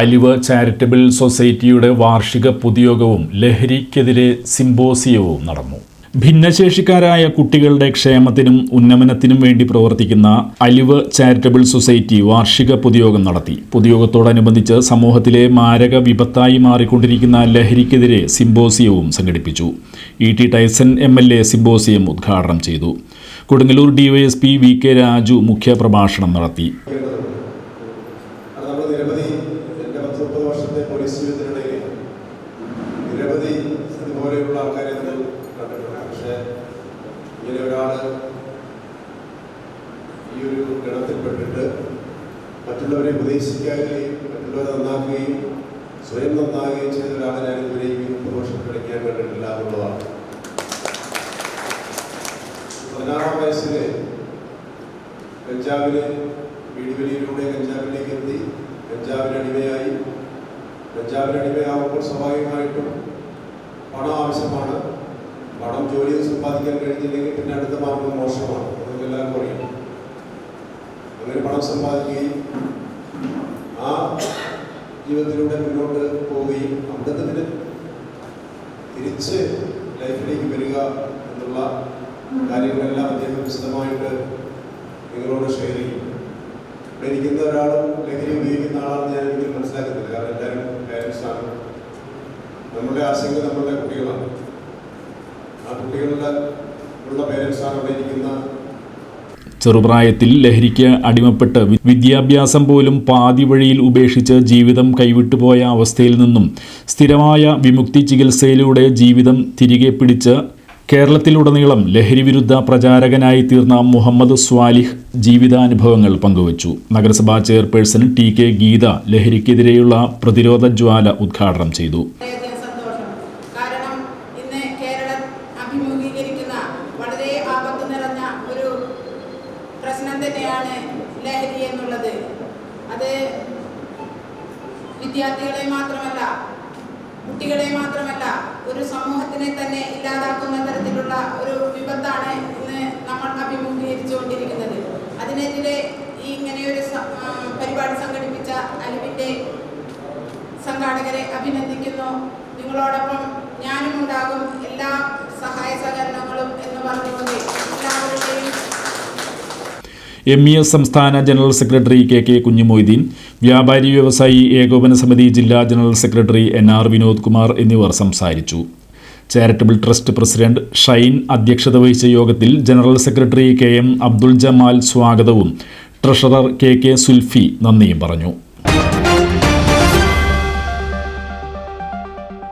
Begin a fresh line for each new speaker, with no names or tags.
അലിവ് charitable സൊസൈറ്റിയുടെ വാർഷിക പൊതുയോഗവും ലഹരിക്കെതിരെ സിംബോസിയവും നടന്നു. ഭിന്നശേഷിക്കാരായ കുട്ടികളുടെ ക്ഷേമത്തിനും ഉന്നമനത്തിനും വേണ്ടി പ്രവർത്തിക്കുന്ന അലിവ് ചാരിറ്റബിൾ സൊസൈറ്റി വാർഷിക പൊതുയോഗം നടത്തി. പൊതുയോഗത്തോടനുബന്ധിച്ച് സമൂഹത്തിലെ മാരക വിപത്തായി മാറിക്കൊണ്ടിരിക്കുന്ന ലഹരിക്കെതിരെ സിംബോസിയവും സംഘടിപ്പിച്ചു. E T Tyson M L A symposium ഉദ്ഘാടനം ചെയ്തു. Kodungallur DYSP V K Raju മുഖ്യപ്രഭാഷണം നടത്തി
അത് നമ്മൾ നിരവധി എന്റെ പത്ത് മുപ്പത് ജീവിതത്തിനിടയിൽ നിരവധി ഇതുപോലെയുള്ള ആൾക്കാരെ നമ്മൾ കണ്ടിട്ടുണ്ട്. പക്ഷേ ഇങ്ങനെ ഒരാൾ ഈ ഒരു ഗണത്തിൽപ്പെട്ടിട്ട് മറ്റുള്ളവരെ ഉപദേശിക്കുകയും മറ്റുള്ളവരെ നന്നാക്കുകയും സ്വയം നന്നാകുകയും ചെയ്ത ഒരാളെ ഞാൻ ഇതുവരെ ഈ മുപ്പത് കളിക്കാൻ കണ്ടിട്ടില്ല എന്നുള്ളതാണ്. പതിനാറാം വയസ്സിൽ കഞ്ചാവിന് വീടുവലിയിലൂടെ കഞ്ചാവിലേക്ക് എത്തി. കഞ്ചാവിന് അടിമയായി. കഞ്ചാവിന് അടിമയാകുമ്പോൾ സ്വാഭാവികമായിട്ടും പണം ആവശ്യമാണ്. പണം ജോലി സമ്പാദിക്കാൻ കഴിഞ്ഞില്ലെങ്കിൽ പിന്നെ അടുത്ത മാർഗം മോശമാണ്. നമുക്ക് എല്ലാവർക്കും അങ്ങനെ പണം സമ്പാദിക്കുകയും ആ ജീവിതത്തിലൂടെ മുന്നോട്ട് പോവുകയും നിന്ന് തിരിച്ച് ലൈഫിലേക്ക് വരിക എന്നുള്ള കാര്യങ്ങളെല്ലാം അദ്ദേഹം വിശദമായിട്ട് നിങ്ങളോട് ഷെയർ ചെയ്യും. ഇവിടെ ഇരിക്കുന്ന ഒരാളും ലഹരി ഉപയോഗിക്കുന്ന ആളാണെന്ന് ഞാൻ എനിക്ക് മനസ്സിലാക്കുന്നില്ല. നമ്മുടെ ആശങ്ക നമ്മളുടെ കുട്ടികളാണ്. ആ കുട്ടികളുടെ ഉള്ള പേരൻസാണ് അവിടെ ഇരിക്കുന്ന
ചെറുപ്രായത്തിൽ ലഹരിക്ക് അടിമപ്പെട്ട് വിദ്യാഭ്യാസം പോലും പാതി വഴിയിൽ ഉപേക്ഷിച്ച് ജീവിതം കൈവിട്ടുപോയ അവസ്ഥയിൽ നിന്നും സ്ഥിരമായ വിമുക്തി ചികിത്സയിലൂടെ ജീവിതം തിരികെ പിടിച്ച് കേരളത്തിലുടനീളം ലഹരി വിരുദ്ധ പ്രചാരകനായി തീർന്ന മുഹമ്മദ് സ്വാലിഹ് ജീവിതാനുഭവങ്ങൾ പങ്കുവച്ചു. നഗരസഭാ ചെയർപേഴ്സൺ ടി കെ ഗീത ലഹരിക്കെതിരെയുള്ള പ്രതിരോധ ജ്വാല ഉദ്ഘാടനം ചെയ്തു.
പ്രശ്നം തന്നെയാണ് ലഹരി എന്നുള്ളത്. അത് വിദ്യാർത്ഥികളെ മാത്രമല്ല കുട്ടികളെ മാത്രമല്ല ഒരു സമൂഹത്തിനെ തന്നെ ഇല്ലാതാക്കുന്ന തരത്തിലുള്ള ഒരു വിപത്താണ് ഇന്ന് നമ്മൾ അഭിമുഖീകരിച്ചുകൊണ്ടിരിക്കുന്നത്. അതിനെതിരെ ഈ ഇങ്ങനെയൊരു പരിപാടി സംഘടിപ്പിച്ച അലിവിന്റെ സംഘാടകരെ അഭിനന്ദിക്കുന്നു. നിങ്ങളോടൊപ്പം ഞാനും
എം ഇ എസ് സംസ്ഥാന general secretary K K Kunjumoideen വ്യാപാരി വ്യവസായി ഏകോപന സമിതി ജില്ലാ general secretary N R Vinod Kumar എന്നിവർ സംസാരിച്ചു. ചാരിറ്റബിൾ ട്രസ്റ്റ് പ്രസിഡന്റ് ഷൈൻ അധ്യക്ഷത വഹിച്ച യോഗത്തിൽ general secretary K M Abdul Jamal സ്വാഗതവും ട്രഷറർ കെ കെ സുൽഫി നന്ദിയും പറഞ്ഞു.